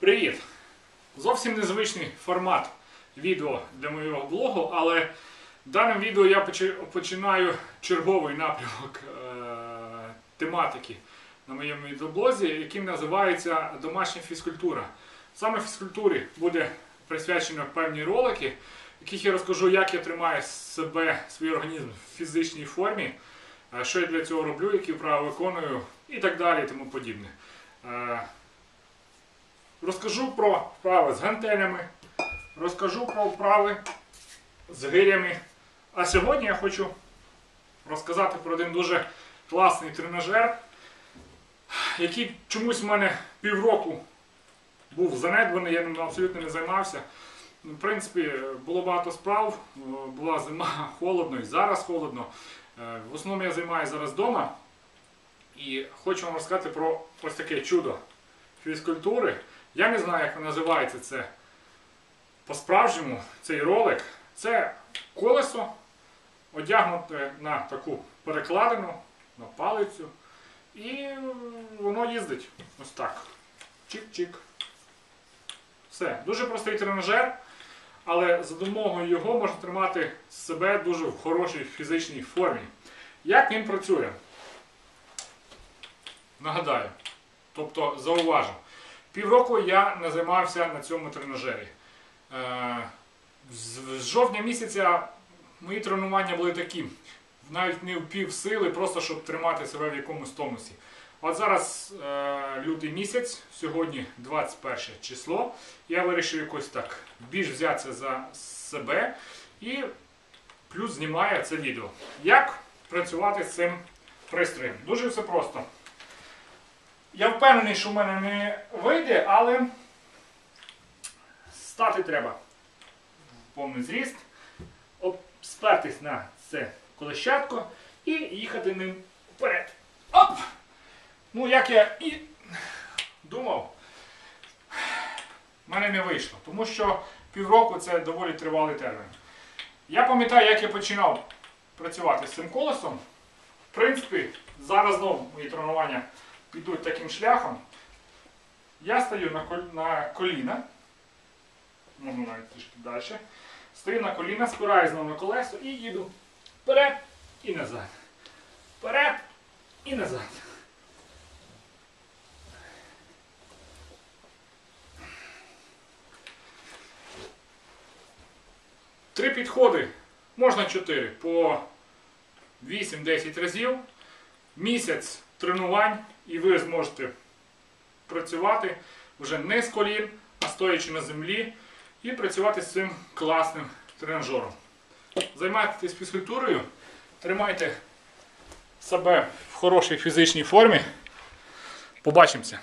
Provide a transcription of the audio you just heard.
Привіт! Зовсім незвичний формат відео для моєго блогу, але даним відео я починаю черговий напрямок е- тематики на моєму відеоблозі, який називається Домашня фізкультура. Саме фізкультурі буде присвячено певні ролики, в яких я розкажу, як я тримаю себе, свій організм в фізичній формі, е, що я для цього роблю, які вправи виконую і так далі, тому подібне. Розкажу про вправи з гантелями, розкажу про вправи з гирями. А сьогодні я хочу розказати про один дуже класний тренажер, який чомусь в мене півроку був занедбаний, я ним абсолютно не займався. В принципі, було багато справ, була зима, холодно і зараз холодно. Е, В основному я займаюся зараз вдома. І хочу вам розказати про ось таке чудо фізкультури. Я не знаю, як називається це по-справжньому, цей ролик. Це колесо одягнуте на таку перекладину, на палицю. І воно їздить ось так. Чик-чик. Все. Дуже простий тренажер, але за допомогою його можна тримати себе дуже в хорошій фізичній формі. Як він працює? Нагадаю, тобто зауважу. Півроку я не займався на цьому тренажері. Е, З жовтня місяця мої тренування були такі, навіть не в пів сили, просто щоб тримати себе в якомусь тонусі. От зараз е, лютий місяць, сьогодні 21 число. Я вирішив якось так більш взятися за себе і плюс знімаю це відео. Як працювати з цим пристроєм? Дуже все просто. Я впевнений, що в мене не вийде, але стати треба. в Повний зріст, спертись на це колещатко і їхати ним вперед. Оп! Ну, як я і думав, в мене не вийшло, тому що півроку це доволі тривалий термін. Я пам'ятаю, як я починав працювати з цим колесом. В принципі, зараз знову мої тренування підуть таким шляхом. Я стою на, коліна, можна навіть трішки далі. Стою на коліна, спираюсь знову на колесо і їду вперед і назад. Вперед і назад. Три підходи, можна чотири, по 8-10 разів. Місяць тренувань, і ви зможете працювати вже не з колін, а стоячи на землі, і працювати з цим класним тренажером. Займайтесь фізкультурою, тримайте себе в хорошій фізичній формі. Побачимося!